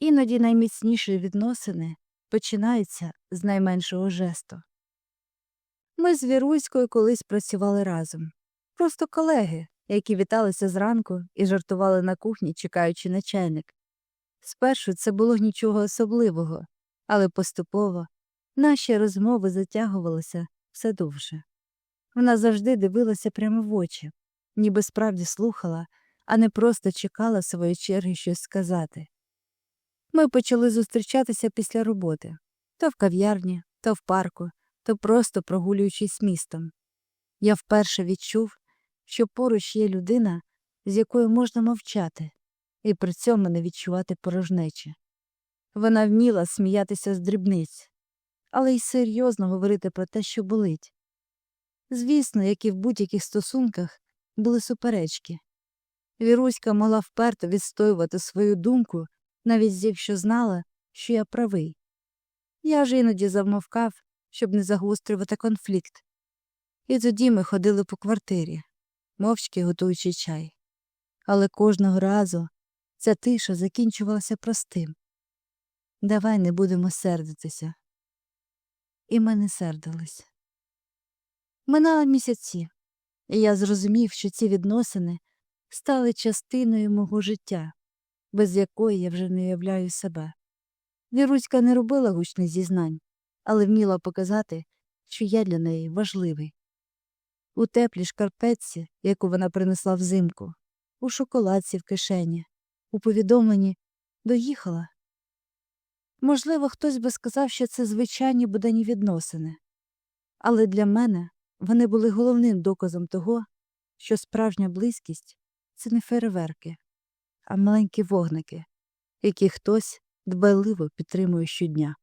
Іноді найміцніші відносини починаються з найменшого жесту. Ми з Віруською колись працювали разом. Просто колеги, які віталися зранку і жартували на кухні, чекаючи на. Спершу це було нічого особливого, але поступово наші розмови затягувалися все довше. Вона завжди дивилася прямо в очі, ніби справді слухала, а не просто чекала своєї черги щось сказати. Ми почали зустрічатися після роботи то в кав'ярні, то в парку, то просто прогулюючись містом. Я вперше відчув, що поруч є людина, з якою можна мовчати, і при цьому не відчувати порожнечі. Вона вміла сміятися з дрібниць, але й серйозно говорити про те, що болить. Звісно, як і в будь-яких стосунках, були суперечки. Віруська могла вперто відстоювати свою думку, навіть якщо знала, що я правий. Я ж іноді замовкав, щоб не загострювати конфлікт. І тоді ми ходили по квартирі, мовчки готуючи чай. Але кожного разу ця тиша закінчувалася простим Давай не будемо сердитися. І ми не сердились. Минали місяці, і я зрозумів, що ці відносини стали частиною мого життя, без якої я вже не уявляю себе. Віруська не робила гучних зізнань, але вміла показати, що я для неї важливий. У теплій шкарпетці, яку вона принесла взимку, у шоколадці в кишені, у повідомленні доїхала. Можливо, хтось би сказав, що це звичайні буденні відносини, але для мене вони були головним доказом того, що справжня близькість це не фейерверки, а маленькі вогники, які хтось дбайливо підтримує щодня.